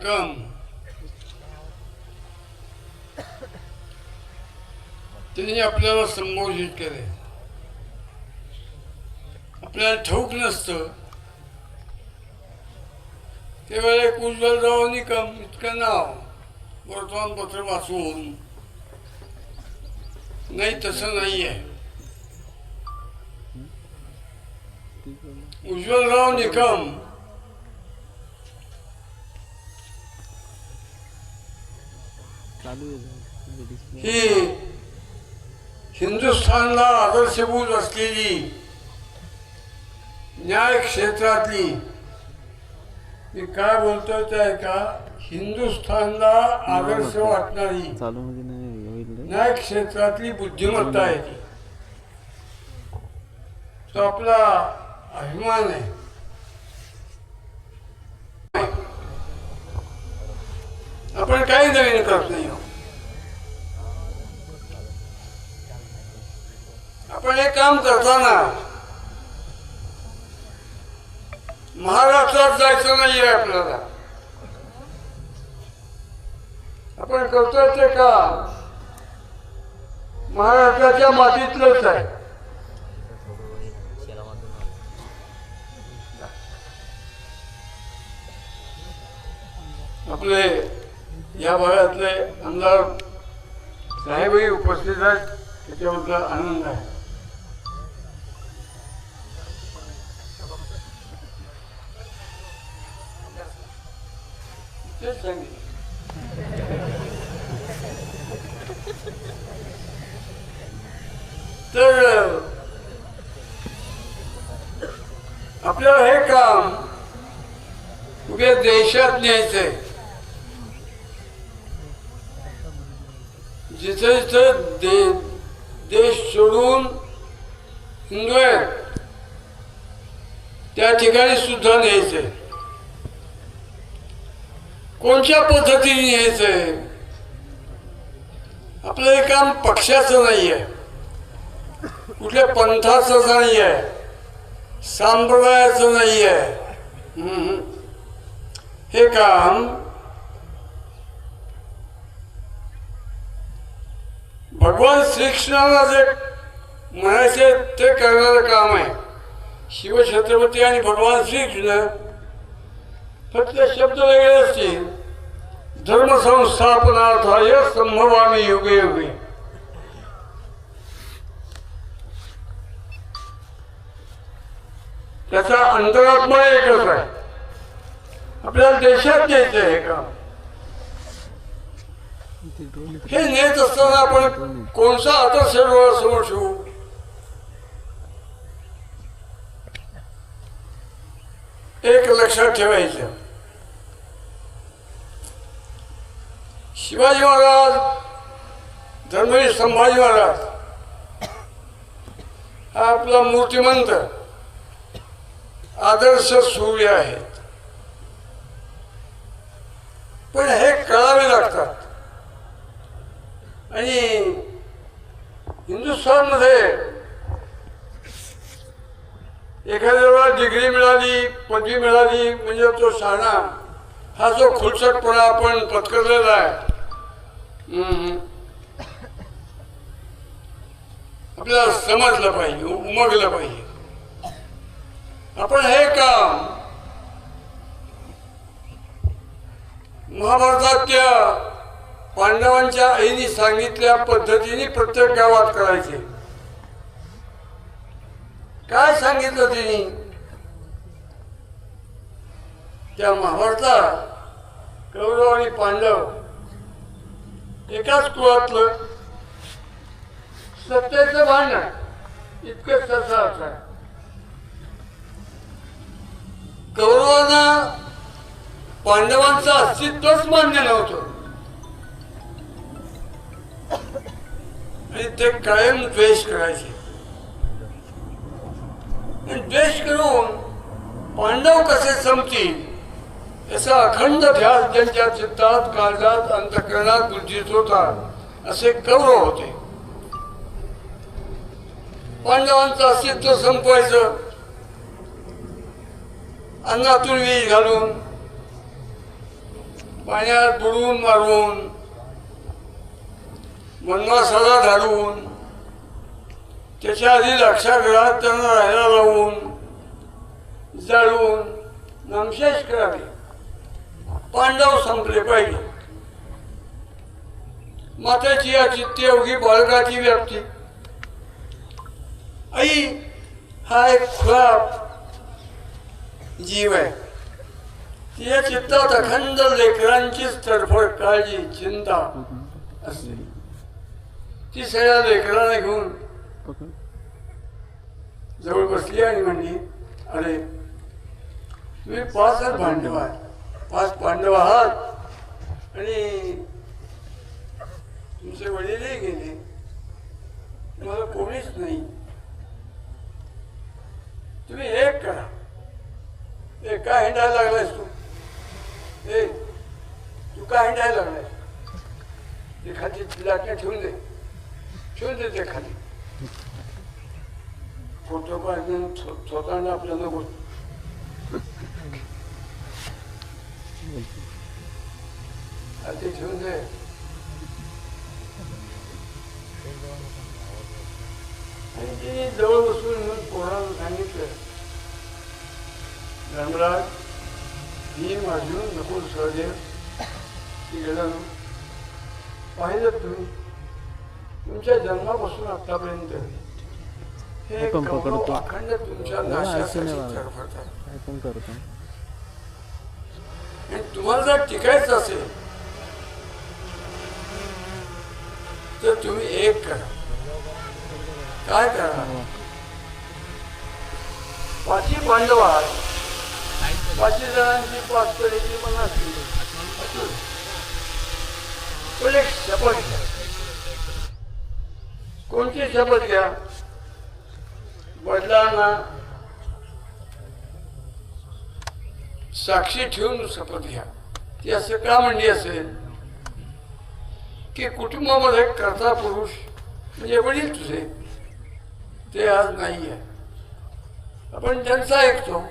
उज्ज्वलराव त्यांनी आपल्याला संबोधित केले. आपल्याला ठाऊक नसतं. तेव्हा एक उज्ज्वलराव निकम इतकं नाव वर्तमानपत्र वाचून. नाही तसं नाही आहे उज्ज्वलराव निकम चालू आहे ही हिंदुस्थानला आदर्शभूत असलेली न्याय क्षेत्रातली मी काय बोलतोय ते ऐका हिंदुस्थानला आदर्श वाटणारी रे. न्याय क्षेत्रातली बुद्धिमत्ता आहे ती. तो आपला अभिमान आहे. आपण काही नवीन करत नाही आपण हे काम करताना महाराष्ट्रात जायचं नाहीये आपल्याला. आपण करतोय ते काम. महाराष्ट्राच्या मातीतलंच आहे. आपले या भागातले आमदार साहेबही उपस्थित आहेत त्याच्याबद्दल आनंद आहे. तेच सांगितलं तर आपलं हे काम उद्या देशात न्यायचंय. जिथे जिथे दे देश सोडून हिंदू आहेत त्या ठिकाणी सुद्धा न्यायचंय. कोणत्या पद्धतीने न्यायचंय आपलं हे काम पक्षाचं नाही आहे कुठल्या पंथाचं नाही आहे संप्रदायाचं नाही आहे हे काम भगवान श्रीकृष्णाला जे म्हणायचे ते करणारं काम आहे. शिवछत्रपती आणि भगवान श्रीकृष्ण फक्त शब्द वेगळे असतील धर्म संभव संभवामी युगे युगे त्याचा अंतरात्मा एकच आहे. आपल्याला देशात घ्यायचं आहे हे काम. हे नेत असताना आपण कोणचा आदर्श समोर ठेवू? एक लक्षात ठेवायचं. शिवाजी महाराज धर्मवीर संभाजी महाराज हा आपला मूर्तिमंत आदर्श सूर्य आहेत. पण हे कळावे लागतात. आणि हिंदुस्थानमध्ये एखाद्याला डिग्री मिळाली पदवी मिळाली म्हणजे तो शहाणा हा जो खुलसटपणा आपण पत्करलेला आहे. हम्म. आपल्याला समजलं पाहिजे उमगलं पाहिजे. आपण हे काम महाभारतातल्या पांडवांच्या आईने सांगितल्या पद्धतीने प्रत्येक गावात करायचे. काय सांगितलं तिने? त्या महाभारतात कौरव आणि पांडव एकाच कुळातलं सत्याचं भांडण इतकं त्याचा असा कौरवांना पांडवांचं अस्तित्वच मान्य नव्हतं. आणि ते कायम द्वेष करायचे. आणि द्वेष करून पांडव कसे संपतील याचा अखंड ध्यास त्यांच्या चित्तात काळजात अंतकरणात गुंजित होता असे कौरव होते. पांडवांचं अस्तित्व संपवायचं. अन्नातून वीज घालून पाण्यात बुडवून मारवून वनवासाला घालून त्याच्या आधी लक्षागृहात त्यांना राहायला लावून जाळून नामशेष करावे. पांडव संपले पाहिजे. मातेची या चित्तेयोगी बाळकाची व्याप्ती. आई हा एक खुला जीव आहे. तिच्या चित्तात अखंड लेकरांचीच तडफड काळजी चिंता असते. ती सगळ्या लेकरांना घेऊन पकड जवळ बसली आणि म्हणली अरे तुम्ही पाच पांडव आहात. पाच पांडव आहात. आणि तुमचे वडीलही गेले. मला कोणीच नाही. तुम्ही एक करा. ए का हिंडायला लागलायस तू. ए तू का हिंडायला लागलायस? ते खाली लाटणे ठेवून दे. ठेवून दे ते खाली. फोटो काढून स्वतःला आपल्याला नको आधी ठेवून आणि तिने जवळ बसून कोणाला पोराला सांगितलं धर्मराज ही माझी नको सहदेव पाहिजे पाहिलं तुम्ही? तुमच्या जन्मापासून आतापर्यंत हे पकडतो. अखंड तुमच्या हो, करतो. आणि तुम्हाला जर टिकायचं असेल तर तुम्ही एक करा. काय करा? पाचही पांडव आहात. पाचही जणांची पाच तऱ्हेची पण असतील. पण एक शपथ घ्या. कोणती शपथ घ्या? वडिलांना साक्षी ठेवून शपथ घ्या. ती असं का म्हणली असेल? की कुटुंबामध्ये कर्ता पुरुष म्हणजे वडील तुझे ते आज नाही आहे आपण त्यांचं ऐकतो.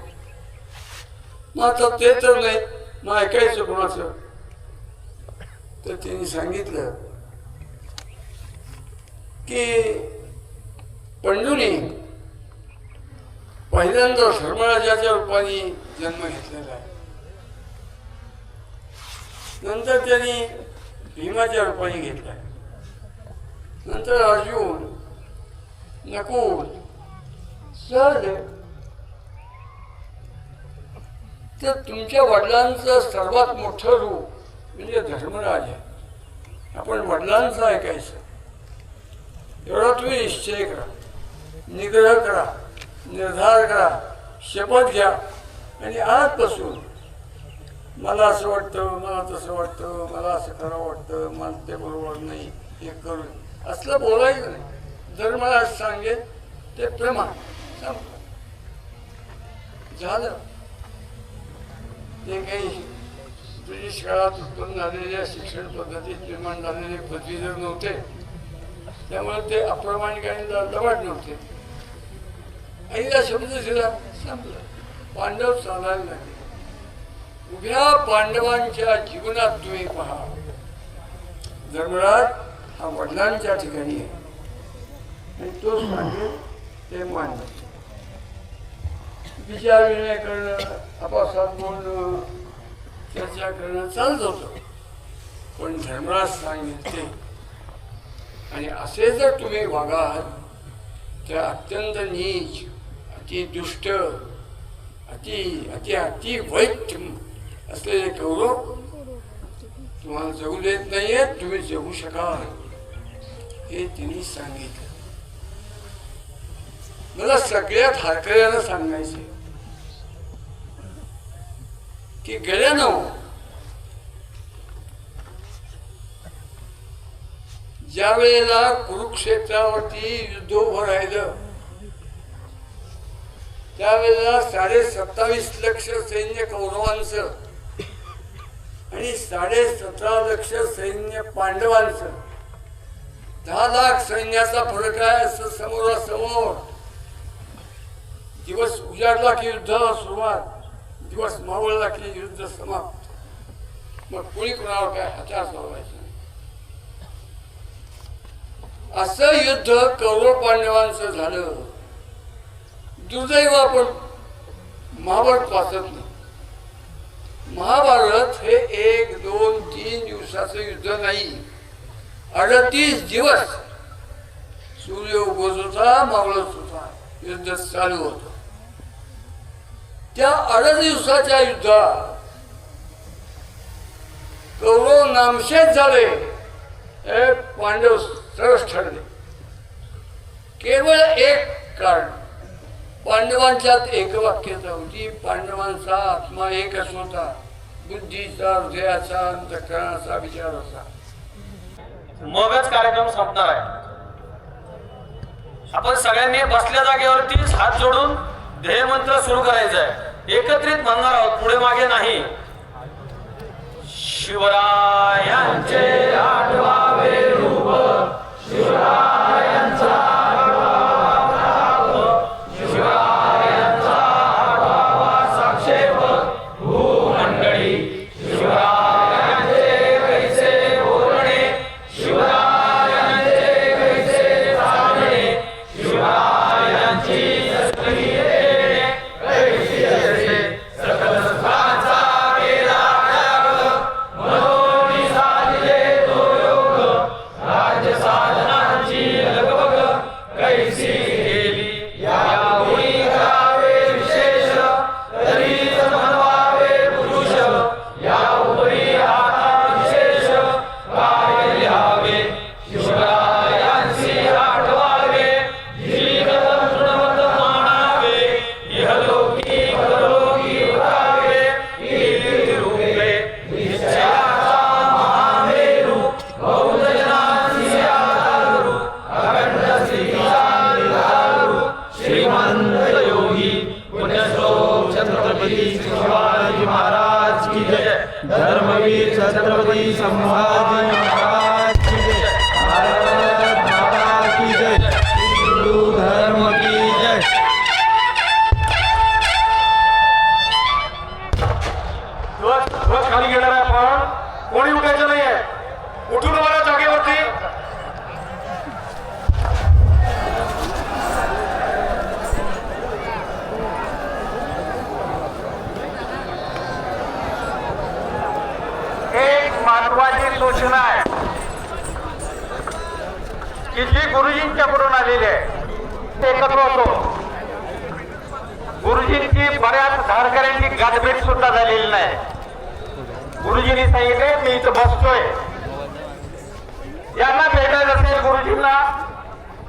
मग आता ते तर नाही मग ऐकायचं कोणाचं? तर तिने सांगितलं की पंडुनी पहिल्यांदा धर्मराजाच्या रूपाने जन्म घेतलेला आहे. नंतर त्यांनी भीमाच्या रूपाने घेतला नंतर अर्जुन नकुल सर तर तुमच्या वडिलांचं सर्वात मोठं रूप म्हणजे धर्मराज आहे. आपण वडिलांचं ऐकायचं. एवढा तुम्ही निश्चय करा. निग्रह करा. निर्धार करा. शपथ घ्या. आणि आजपासून मला असं वाटतं मला तसं वाटतं मला असं खरं वाटतं मला ते बरोबर नाही हे करू असलं बोलायचं नाही. जर मला सांगेल ते प्रमाण सांग झालं. ते काही ब्रिटिश काळात उत्पन्न झालेल्या शिक्षण पद्धतीत निर्माण झालेले पदवीधर नव्हते. त्यामुळे ते अप्रामाणिक आणि दबाट नव्हते. आईला शब्द दिला संपला. पांडव चालायला लागले. उभ्या पांडवांच्या जीवनात तुम्ही पहा. धर्मराज हा वडिलांच्या ठिकाणी आहे. आणि तोच सांगेल ते मान्य विचार विनय करणं आपापसात बोलणं चर्चा करणं चालत होतं. पण धर्मराज सांगितले आणि असे जर तुम्ही वागाल तर अत्यंत नीच अति दुष्ट अति अति अति वाईट असलेले कौरव तुम्हाला जगू देत नाहीये तुम्ही जगू शकाल. हे तिने सांगितलं. मला सगळ्यात हारकऱ्यानं सांगायचे की गेल्यानं ज्या वेळेला कुरुक्षेत्रावरती युद्ध उभं राहिलं त्यावेळेला साडे सत्तावीस लक्ष सैन्य कौरवांचं आणि साडे सतरा लक्ष सैन्य पांडवांचं. दहा लाख सैन्याचा फरक आहे असं समोरासमोर. दिवस उजाडला की युद्ध सुरुवात दिवस मावळला की युद्ध समाप्त. मग कोणी कोणावर काय हत्या सोडवायचं असं युद्ध कौरव पांडवांचं झालं. दुर्दैव आपण महाभारत वाचत नाही. महाभारत हे एक दोन तीन दिवसाचं युद्ध नाही. अडतीस दिवस सूर्य उगवत होता मावळत होता. युद्ध चालू होत. त्या अडत दिवसाच्या युद्धात कौरव नामशेष झाले. हे पांडव सरस ठरले केवळ एक कारण. पांडवांच्यात एकवाक्यता होती पांडवांचा आत्मा एकच होता बुद्धीचा हृदयाचा अंतकरणाचा विचार असा. मगच कार्यक्रम संपणार आहे. आपण सगळ्यांनी बसल्या जागेवरतीच हात जोडून ध्येयमंत्र सुरू करायचा आहे एकत्रित म्हणणार आहोत पुढे मागे नाही. शिवरायांचे आठवा कोणी उठायचं नाहीये. उठून मला जागेवरती. एक महत्वाची सूचना आहे. की जी गुरुजींच्याकडून आलेली आहे ते एकत्र होतो. गुरुजींची बऱ्याच धारकऱ्यांची गाठभेट सुद्धा झालेली नाही. गुरुजींनी सांगितले मी इथं बसतोय. यांना भेटायचं असेल गुरुजींना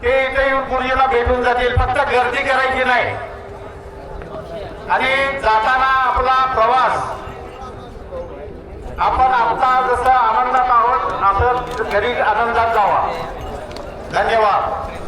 ते इथे येऊन गुरुजींना भेटून जातील. फक्त गर्दी करायची नाही. आणि जाताना आपला प्रवास. आपण आता जसं आनंदात आहोत असं घरी आनंदात जावा. धन्यवाद.